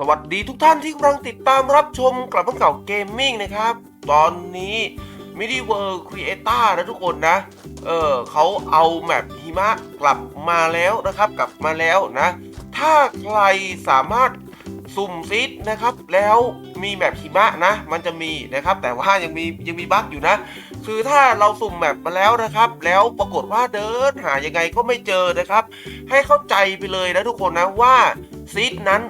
สวัสดีทุกท่านที่กำลังติดตามรับชมกลับมาเก่าเกมมิ่งนะครับ ตอนนี้ m i d i w o r l d Creator นะทุกคนนะ เออเขาเอาแมปหิมะกลับมาแล้วนะครับ กลับมาแล้วนะ ถ้าใครสามารถสุ่มซิดนะครับ แล้วมีแมปหิมะนะ มันจะมีนะครับ แต่ว่ายังมียังมีบั๊กอยู่นะ คือถ้าเราสุ่มแมปมาแล้วนะครับ แล้วปรากฏว่าเดินหายังไงก็ไม่เจอนะครับ ให้เข้าใจไปเลยนะทุกคนนะว่าซีดนั้น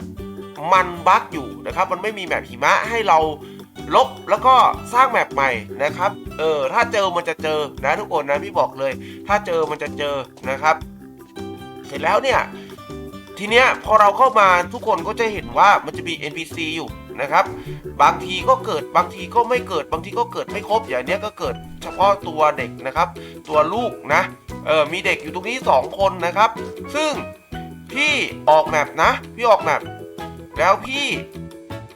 มันบั๊กอยู่นะครับ มันไม่มีแมปหิมะให้เราลบแล้วก็สร้างแมปใหม่นะครับ เออ ถ้าเจอมันจะเจอนะทุกคนนะพี่บอกเลย ถ้าเจอมันจะเจอนะครับ เสร็จแล้วเนี่ย ทีเนี้ยพอเราเข้ามาทุกคนก็จะเห็นว่ามันจะมี NPC อยู่นะครับ บางทีก็เกิดบางทีก็ไม่เกิดบางทีก็เกิดไม่ครบ อย่างเนี้ยก็เกิดเฉพาะตัวเด็กนะครับ ตัวลูกนะ เออ มีเด็กอยู่ตรงนี้ 2 คนนะครับ ซึ่งพี่ออกแมปนะ พี่ออกแมป แล้วพี่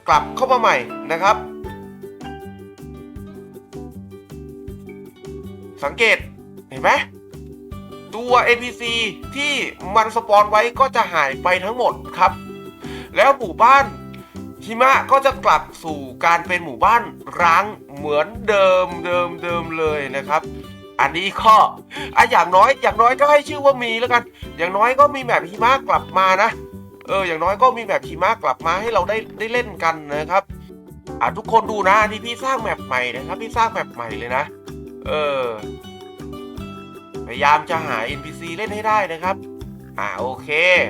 กลับเข้ามาใหม่นะครับ สังเกตเห็นไหมตัว NPC ที่มันสปอนไว้ก็จะหายไปทั้งหมดครับ แล้วหมู่บ้านหิมะก็จะกลับสู่การเป็นหมู่บ้านร้างเหมือนเดิมเดิมเดิมเลยนะครับ อันนี้ก็อะอย่างน้อย อย่างน้อยก็ให้ชื่อว่ามีแล้วกัน อย่างน้อยก็มีแมปหิมะกลับมานะ เอออย่างน้อยก็มีแมปหิมะกลับมาให้เราได้ได้เล่นกันนะครับอะทุกคนดูนะอันนี่พี่สร้างแมปใหม่นะครับพี่สร้างแมปใหม่เลยนะเออพยายามจะหา NPC เล่นให้ได้นะครับอ่าโอเค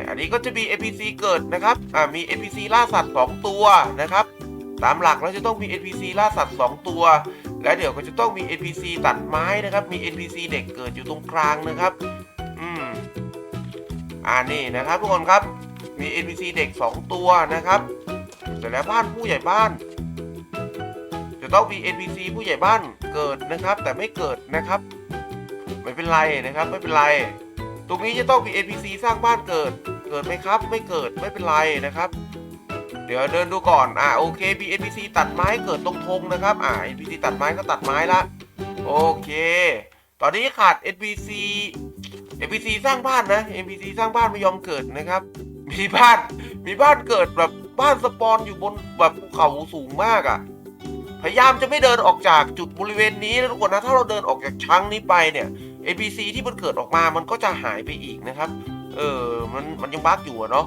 อันนี้ก็จะมี NPC เกิดนะครับอ่ามี NPC ล่าสัตว์ 2 ตัวนะครับ ตามหลักแล้วจะต้องมี NPC ล่าสัตว์ 2 ตัว และเดี๋ยวก็จะต้องมี NPC ตัดไม้นะครับ มี NPC เด็กเกิดอยู่ตรงกลางนะครับ อืมอ่านี่นะครับทุกคนครับ มี NPC เด็ก 2 ตัวนะครับเสร็จแล้วบ้านผู้ใหญ่บ้าน จะต้องมี NPC ผู้ใหญ่บ้านเกิดนะครับ แต่ไม่เกิดนะครับ ไม่เป็นไรนะครับไม่เป็นไร ตรงนี้จะต้องมี NPC สร้างบ้านเกิด เกิดไหมครับ ไม่เกิดไม่เป็นไรนะครับ เดี๋ยวเดินดูก่อนอ่าโอเคมี NPC ตัดไม้เกิดตรงธงนะครับอ่า NPC ตัดไม้ก็ตัดไม้ละโอเค ตอนนี้ขาด NPC NPC สร้างบ้านนะ NPC สร้างบ้านไม่ยอมเกิดนะครับ มีบ้านมีบ้านเกิดแบบบ้านสปอนอยู่บนแบบภูเขาสูงมากอะ่ะ พยายามจะไม่เดินออกจากจุดบริเวณนี้นะทุกคนนะถ้าเราเดินออกจากชั้งนี้ไปเนี่ย NPC ที่มันเกิดออกมามันก็จะหายไปอีกนะครับ เออมันมันยังบั๊กอยู่เนาะ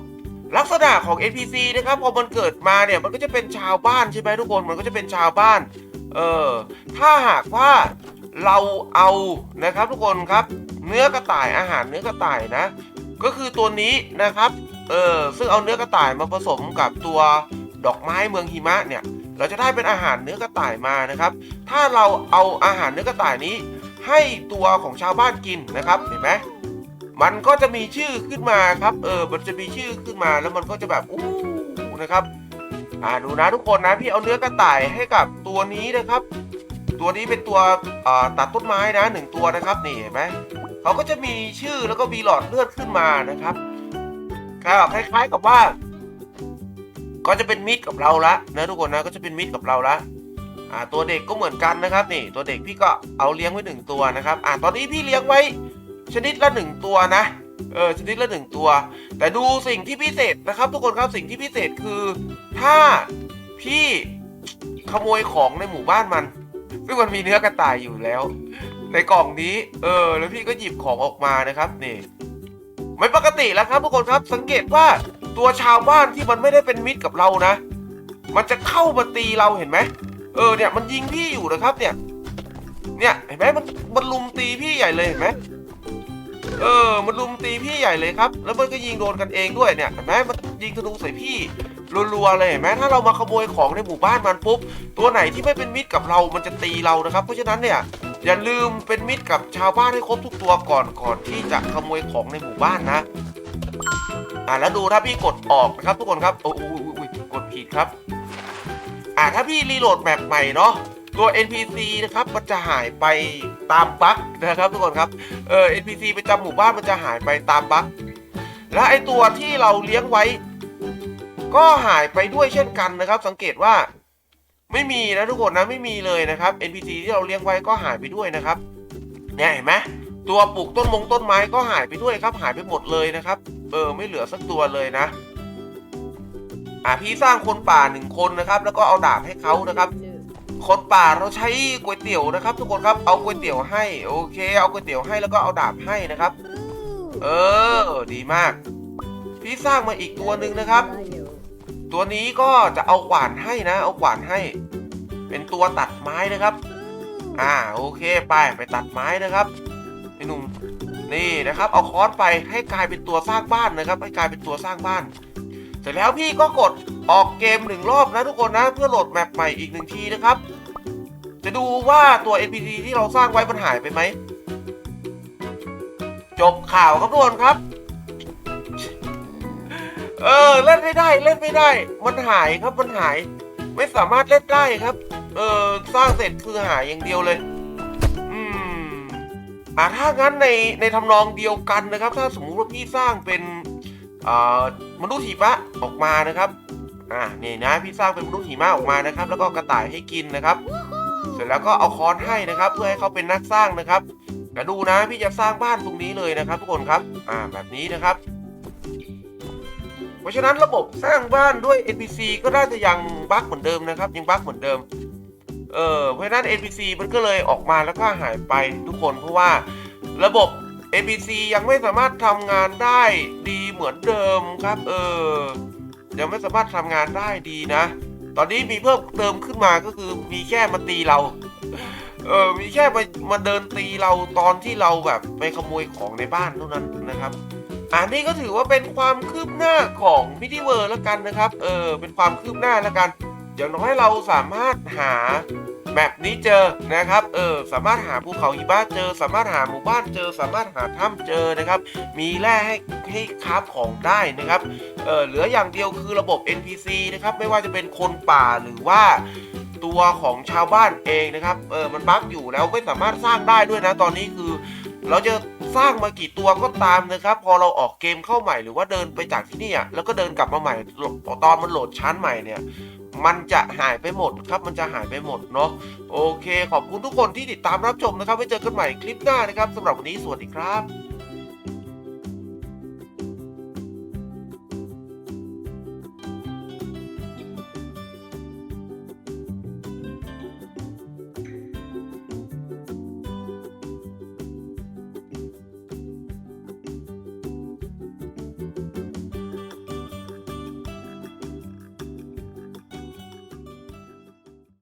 ลักษณะของ NPC นะครับพอมันเกิดมาเนี่ยมันก็จะเป็นชาวบ้านใช่ไหมทุกคนมันก็จะเป็นชาวบ้าน เออถ้าหากว่าเราเอานะครับทุกคนครับ เนื้อกระต่ายอาหารเนื้อกระต่ายนะ ก็คือตัวนี้นะครับ เออซึ่งเอาเนื้อกระต่ายมาผสมกับตัวดอกไม้เมืองหิมะเนี่ย เราจะได้เป็นอาหารเนื้อกระต่ายมานะครับ ถ้าเราเอาอาหารเนื้อกระต่ายนี้ ให้ตัวของชาวบ้านกินนะครับเห็นไหมมันก็จะมีชื่อขึ้นมาครับ เออ มันจะมีชื่อขึ้นมาแล้วมันก็จะแบบอู้นะครับ อ่าดูนะทุกคนนะพี่เอาเนื้อกระต่ายให้กับตัวนี้นะครับ ตัวนี้เป็นตัวตัดต้นไม้นะหนึ่งตัวนะครับนี่เห็นไหมเขาก็จะมีชื่อแล้วก็มีหลอดเลือดขึ้นมานะครับ ก็คล้ายๆกับว่า ก็จะเป็นมิตรกับเราละนะทุกคนนะก็จะเป็นมิตรกับเราละอ่าตัวเด็กก็เหมือนกันนะครับนี่ ตัวเด็กพี่ก็เอาเลี้ยงไว้หนึ่งตัวนะครับอ่าตอนนี้พี่เลี้ยงไว้ ชนิดละหนึ่งตัวนะเออชนิดละหนึ่งตัว แต่ดูสิ่งที่พิเศษนะครับ ทุกคนครับสิ่งที่พิเศษคือ ถ้าพี่ขโมยของในหมู่บ้านมันซึ่งมันมีเนื้อกระต่ายอยู่แล้ว ในกล่องนี้ เออ แล้วพี่ก็หยิบของออกมานะครับนี่ ไม่ปกติแล้วครับทุกคนครับ สังเกตว่าตัวชาวบ้านที่มันไม่ได้เป็นมิตรกับเรานะ มันจะเข้ามาตีเราเห็นไหมเออเนี่ยมันยิงพี่อยู่นะครับเนี่ย เนี่ยเห็นไหมมันมันลุมตีพี่ใหญ่เลยเห็นไหมเออ มันลุมตีพี่ใหญ่เลยครับ แล้วมันก็ยิงโดนกันเองด้วยเนี่ยเห็นไหมมันยิงธนูใส่พี่รัวๆเลยเห็นไหมถ้าเรามาขโมยของในหมู่บ้านมันปุ๊บ ตัวไหนที่ไม่เป็นมิตรกับเรา มันจะตีเรานะครับ เพราะฉะนั้นเนี่ย อย่าลืมเป็นมิตรกับชาวบ้านให้ครบทุกตัวก่อนก่อนที่จะขโมยของในหมู่บ้านนะอ่าแล้วดูถ้าพี่กดออกนะครับทุกคนครับโอ้ยกดผิดครับอ่าถ้าพี่รีโหลดแมปใหม่เนาะตัว NPC นะครับมันจะหายไปตามบั๊กนะครับทุกคนครับเออ NPC ประจำหมู่บ้านมันจะหายไปตามบั๊กและไอตัวที่เราเลี้ยงไว้ ก็หายไปด้วยเช่นกันนะครับ สังเกตว่า ไม่มีนะทุกคนนะไม่มีเลยนะครับ NPC ที่เราเลี้ยงไว้ก็หายไปด้วยนะครับเนี่ยเห็นไหมตัวปลูกต้นมงต้นไม้ก็หายไปด้วยครับ หายไปหมดเลยนะครับ เออไม่เหลือสักตัวเลยนะอ่าพี่สร้างคนป่าหนึ่งคนนะครับ แล้วก็เอาดาบให้เขานะครับ คนป่าเราใช้ก๋วยเตี๋ยวนะครับ ทุกคนครับเอาก๋วยเตี๋ยวให้ โอเค เอาก๋วยเตี๋ยวให้แล้วก็เอาดาบให้นะครับ เออ ดีมาก พี่สร้างมาอีกตัวหนึ่งนะครับ ตัวนี้ก็จะเอาขวานให้นะ เอาขวานให้ เป็นตัวตัดไม้นะครับ อ่าโอเคไปไปตัดไม้นะครับไอ้หนุ่มนี่นะครับ เอาค้อนไปให้กลายเป็นตัวสร้างบ้านนะครับ ให้กลายเป็นตัวสร้างบ้าน เสร็จแล้วพี่ก็กดออกเกมหนึ่งรอบนะทุกคนนะ เพื่อโหลดแมปใหม่อีกหนึ่งทีนะครับ จะดูว่าตัว NPC ที่เราสร้างไว้มันหายไปไหมจบข่าวครับทุกคนครับ เออเล่นไม่ได้เล่นไม่ได้ มันหายครับมันหาย ไม่สามารถเล่นได้ครับ เออสร้างเสร็จคือหายอย่างเดียวเลย อืมอ่าถ้างั้นในในทำนองเดียวกันนะครับ ถ้าสมมุติว่าพี่สร้างเป็นอ่ามนุษย์หิมะออกมานะครับอ่านี่นะพี่สร้างเป็นมนุษย์หิมะออกมานะครับ แล้วก็กระต่ายให้กินนะครับ เสร็จแล้วก็เอาค้อนให้นะครับ เพื่อให้เขาเป็นนักสร้างนะครับแต่ดูนะพี่จะสร้างบ้านตรงนี้เลยนะครับ ทุกคนครับ อ่าแบบนี้นะครับ เพราะฉะนั้นระบบสร้างบ้านด้วย NPC ก็น่าจะยังบั๊กเหมือนเดิมนะครับ ยังบั๊กเหมือนเดิม เออเพราะฉะนั้น NPC มันก็เลยออกมาแล้วก็หายไปทุกคนเพราะว่าระบบ NPC ยังไม่สามารถทำงานได้ดีเหมือนเดิมครับ เออยังไม่สามารถทำงานได้ดีนะ ตอนนี้มีเพิ่มเติมขึ้นมาก็คือมีแค่มาตีเรา เออมีแค่มามาเดินตีเราตอนที่เราแบบไปขโมยของในบ้านเท่านั้นนะครับ อันนี้ก็ถือว่าเป็นความคืบหน้าของพิธีเวอร์แล้วกันนะครับ เออ เป็นความคืบหน้าแล้วกัน อย่างน้อยเราสามารถหาแบบนี้เจอนะครับ เออ สามารถหาภูเขาหิมะเจอ สามารถหาหมู่บ้านเจอ สามารถหาถ้ำเจอนะครับ มีแร่ให้ให้คราฟของได้นะครับ เออเหลืออย่างเดียวคือระบบ NPC นะครับ ไม่ว่าจะเป็นคนป่าหรือว่าตัวของชาวบ้านเองนะครับ เออ มันบั๊กอยู่แล้วไม่สามารถสร้างได้ด้วยนะ ตอนนี้คือ เราจะ สร้างมากี่ตัวก็ตามนะครับ พอเราออกเกมเข้าใหม่หรือว่าเดินไปจากที่นี่อะแล้วก็เดินกลับมาใหม่ตอนมันโหลดชั้นใหม่เนี่ยมันจะหายไปหมดครับ มันจะหายไปหมดเนาะโอเค ขอบคุณทุกคนที่ติดตามรับชมนะครับไว้เจอกันใหม่คลิปหน้านะครับสำหรับวันนี้สวัสดีครับ